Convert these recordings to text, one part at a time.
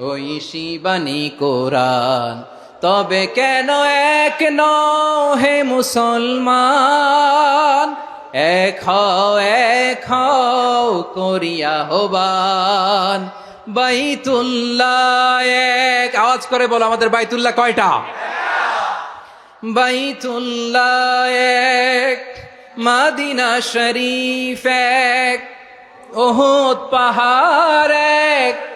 ওই শিবানী কোরআন। তবে কেন এক নও হে মুসলমান? এক হও, এক করিয়া হবান। বাইতুল্লাহ এক। আওয়াজ করে বলো আমাদের বাইতুল্লাহ কয়টা? বাইতুল্লাহ এক। মাদিনা শরীফ এক। ওহদ পাহাড় এক।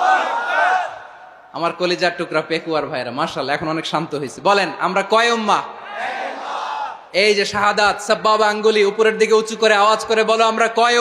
আমার কলিজার টুকরা পেকুয়ার ভাইরা মার্শাল এখন অনেক শান্ত হয়েছে। বলেন, আমরা কয় উম্মা? এই যে শাহাদাত বাবা আঙ্গুলি উপরের দিকে উঁচু করে আওয়াজ করে বলো, আমরা কয়